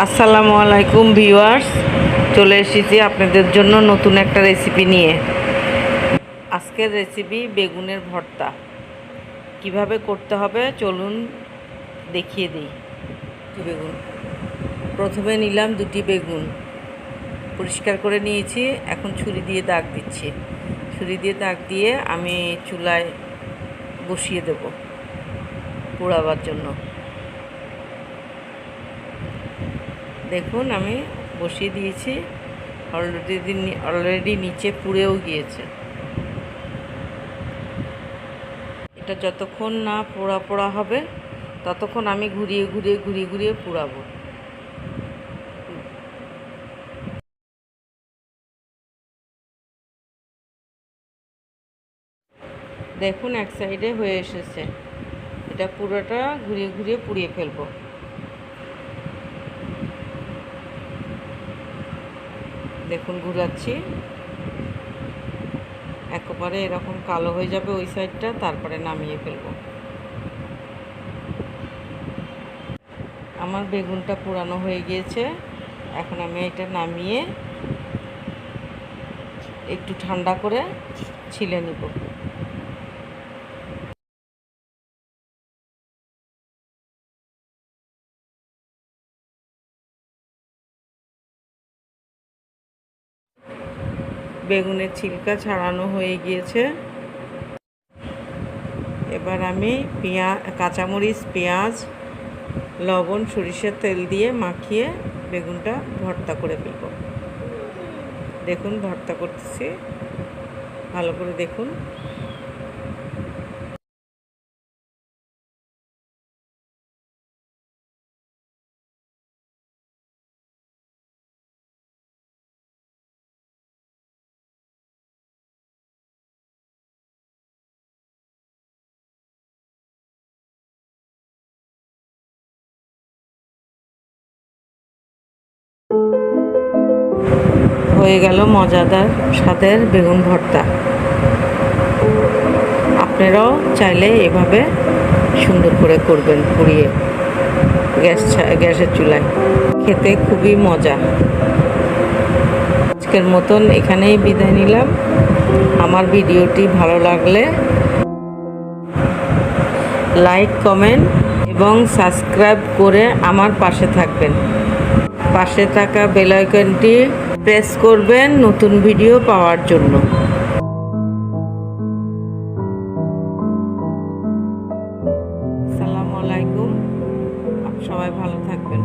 আসসালামু আলাইকুম ভিউয়ার্স, চলে এসেছি আপনাদের জন্য নতুন একটা রেসিপি নিয়ে। আজকের রেসিপি বেগুনের ভর্তা। কীভাবে করতে হবে চলুন দেখিয়ে দিই। বেগুন। প্রথমে নিলাম দুটি বেগুন। পরিষ্কার করে নিয়েছি, এখন ছুরি দিয়ে দাগ দিচ্ছি। ছুরি দিয়ে দাগ দিয়ে আমি চুলায় বসিয়ে দেব পোড়াবার জন্য। দেখুন, আমি বসিয়ে দিয়েছি। অলরেডি অলরেডি নিচে পুড়েও গিয়েছে। এটা যতক্ষণ না পোড়া পোড়া হবে, ততক্ষণ আমি ঘুরিয়ে ঘুরিয়ে ঘুরিয়ে ঘুরিয়ে পোড়াবো। দেখুন, এক সাইডে হয়ে এসেছে। এটা পুরোটা ঘুরিয়ে ঘুরিয়ে পুড়িয়ে ফেলব। দেখুন, ঘুরাচ্ছি। একেবারে এরকম কালো হয়ে যাবে ওই সাইডটা, তারপরে নামিয়ে ফেলব। আমার বেগুনটা পুরানো হয়ে গিয়েছে। এখন আমি এটা নামিয়ে একটু ঠান্ডা করে ছিলে নিব। বেগুনের ছিলকা ছাড়ানো হয়ে গিয়েছে। এবার আমি পেঁয়াজ কাঁচামরিচ, পেঁয়াজ, লবণ, সরিষার তেল দিয়ে মাখিয়ে বেগুনটা ভর্তা করে ফেলব। দেখুন, ভর্তা করতেছি। ভালো করে দেখুন। হয়ে গেল মজাদার স্বাদের বেগুন ভর্তা। আপনারাও চাইলে এভাবে সুন্দর করে করবেন পুড়িয়ে গ্যাস গ্যাসের চুলায়। খেতে খুবই মজা। আজকের মতন এখানেই বিদায় নিলাম। আমার ভিডিওটি ভালো লাগলে লাইক, কমেন্ট এবং সাবস্ক্রাইব করে আমার পাশে থাকবেন। পাশে থাকা বেল আইকনটি প্রেস করবেন নতুন ভিডিও পাওয়ার জন্য। আসসালামু আলাইকুম। সবাই ভালো থাকবেন।